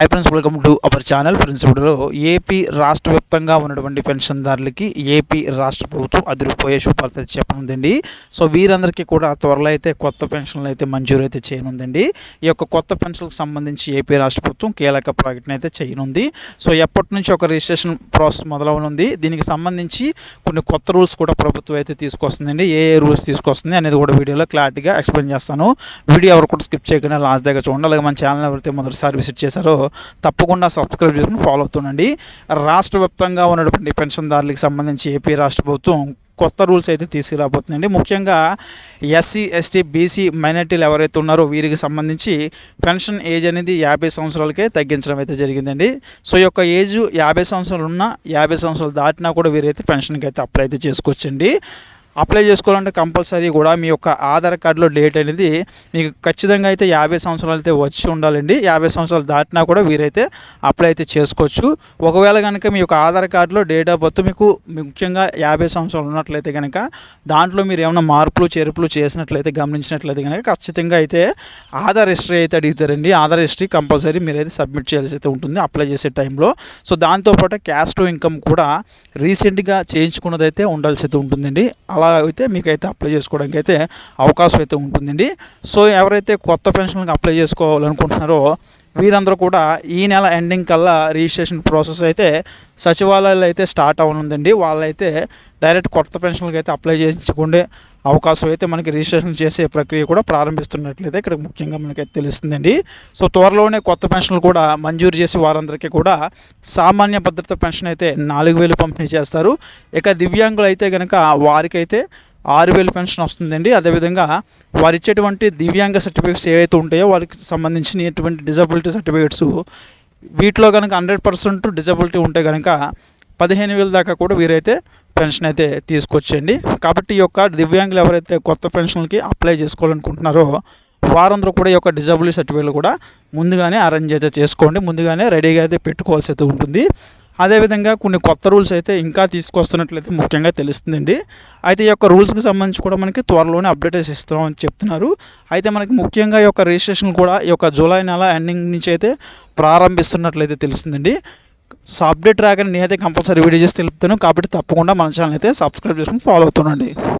Hi friends welcome to our channel friends ఇప్పుడులో AP రాష్ట్ర వ్యాప్తంగా ఉన్నటువంటి పెన్షన్దారులకి ఏపీ రాష్ట్ర ప్రభుత్వం అదిరిపోయే శుభార్త చెప్పనుందండి. సో వీరందరికీ కూడా త్వరలో అయితే కొత్త పెన్షన్లు అయితే మంజూరు అయితే చేయనుందండి. ఈ యొక్క కొత్త పెన్షన్లకు సంబంధించి ఏపీ రాష్ట్ర ప్రభుత్వం కీలక ప్రకటన అయితే చేయనుంది. సో ఎప్పటి నుంచి ఒక రిజిస్ట్రేషన్ ప్రాసెస్ మొదలవనుంది? దీనికి సంబంధించి కొన్ని కొత్త రూల్స్ కూడా ప్రభుత్వం అయితే తీసుకొస్తుందండి. ఏ ఏ రూల్స్ తీసుకొస్తుంది అనేది కూడా వీడియోలో క్లారిటీగా ఎక్స్ప్లెయిన్ చేస్తాను. వీడియో ఎవరు కూడా స్కిప్ చేయకుండా లాస్ట్ దగ్గర చూడండి. అలాగే మన ఛానల్ ఎవరైతే మొదటిసారి విజిట్ చేశారో తప్పకుండా సబ్స్క్రైబ్ చేసుకుని ఫాలో అవుతుండండి. రాష్ట్ర వ్యాప్తంగా ఉన్నటువంటి పెన్షన్దారులకు సంబంధించి ఏపీ రాష్ట్ర ప్రభుత్వం కొత్త రూల్స్ అయితే తీసుకురాబోతుందండి. ముఖ్యంగా ఎస్సీ ఎస్టీ బీసీ మైనార్టీలు ఎవరైతే ఉన్నారో వీరికి సంబంధించి పెన్షన్ ఏజ్ అనేది యాభై సంవత్సరాలకే తగ్గించడం అయితే జరిగిందండి. సో ఈ యొక్క ఏజ్ యాభై సంవత్సరాలు ఉన్నా యాభై సంవత్సరాలు దాటినా కూడా వీరైతే పెన్షన్కి అయితే అప్లై అయితే చేసుకోవచ్చండి. అప్లై చేసుకోవాలంటే కంపల్సరీ కూడా మీ యొక్క ఆధార్ కార్డులో డేట్ అనేది మీకు ఖచ్చితంగా అయితే యాభై సంవత్సరాలు అయితే వచ్చి ఉండాలండి. యాభై సంవత్సరాలు దాటినా కూడా వీరైతే అప్లై అయితే చేసుకోవచ్చు. ఒకవేళ కనుక మీ యొక్క ఆధార్ కార్డులో డేట్ ఆఫ్ బర్త్ మీకు ముఖ్యంగా యాభై సంవత్సరాలు ఉన్నట్లయితే కనుక దాంట్లో మీరు ఏమైనా మార్పులు చేర్పులు చేసినట్లయితే గమనించినట్లయితే కనుక ఖచ్చితంగా అయితే ఆధార్ హిస్టరీ అయితే అడుగుతారండి. ఆధార్ హిస్టరీ కంపల్సరీ మీరైతే సబ్మిట్ చేయాల్సి అయితే ఉంటుంది అప్లై చేసే టైంలో. సో దాంతోపాటు క్యాస్ట్ ఇన్కమ్ కూడా రీసెంట్గా చేయించుకున్నదైతే ఉండాల్సి అయితే ఉంటుందండి. అలా అయితే మీకైతే అప్లై చేసుకోవడానికి అయితే అవకాశం అయితే ఉంటుందండి. సో ఎవరైతే కొత్త పెన్షన్కి అప్లై చేసుకోవాలనుకుంటున్నారో వీరందరూ కూడా ఈ నెల ఎండింగ్ కల్లా రిజిస్ట్రేషన్ ప్రాసెస్ అయితే సచివాలయాలు అయితే స్టార్ట్ అవనుందండి. వాళ్ళైతే డైరెక్ట్ కొత్త పెన్షన్కి అయితే అప్లై చేయించుకునే అవకాశం అయితే మనకి రిజిస్ట్రేషన్ చేసే ప్రక్రియ కూడా ప్రారంభిస్తున్నట్లయితే ఇక్కడ ముఖ్యంగా మనకైతే తెలుస్తుందండి. సో త్వరలోనే కొత్త పెన్షన్లు కూడా మంజూరు చేసి వారందరికీ కూడా సామాన్య భద్రత పెన్షన్ అయితే నాలుగు వేలు పంపిణీ చేస్తారు. ఇక దివ్యాంగులు అయితే కనుక వారికైతే ఆరు వేలు పెన్షన్ వస్తుందండి. అదేవిధంగా వారు ఇచ్చేటువంటి దివ్యాంగ సర్టిఫికేట్స్ ఏవైతే ఉంటాయో వాళ్ళకి సంబంధించినటువంటి డిజబిలిటీ సర్టిఫికేట్స్ వీటిలో కనుక హండ్రెడ్ పర్సెంట్ డిజబిలిటీ ఉంటే కనుక పదిహేను వేల దాకా కూడా వీరైతే పెన్షన్ అయితే తీసుకొచ్చేయండి కాబట్టి ఈ యొక్క దివ్యాంగులు ఎవరైతే కొత్త పెన్షన్లకి అప్లై చేసుకోవాలనుకుంటున్నారో వారందరూ కూడా ఈ యొక్క డిజబిలిటీ సర్టిఫికేట్లు కూడా ముందుగానే అరేంజ్ అయితే చేసుకోండి. ముందుగానే రెడీగా అయితే పెట్టుకోవాల్సి అయితే ఉంటుంది. అదేవిధంగా కొన్ని కొత్త రూల్స్ అయితే ఇంకా తీసుకొస్తున్నట్లయితే ముఖ్యంగా తెలుస్తుందండి. అయితే ఈ యొక్క రూల్స్కి సంబంధించి కూడా మనకి త్వరలోనే అప్డేట్స్ ఇస్తామని చెప్తున్నారు. అయితే మనకి ముఖ్యంగా ఈ యొక్క రిజిస్ట్రేషన్ కూడా ఈ యొక్క జూలై నెల ఎండింగ్ నుంచి అయితే ప్రారంభిస్తున్నట్లయితే తెలుస్తుందండి. అప్డేట్ రాగానే నేనైతే కంపల్సరీ వీడియో చేసి తెలుపుతాను. కాబట్టి తప్పకుండా మన ఛానల్ అయితే సబ్స్క్రైబ్ చేసుకుని ఫాలో అవుతుండండి.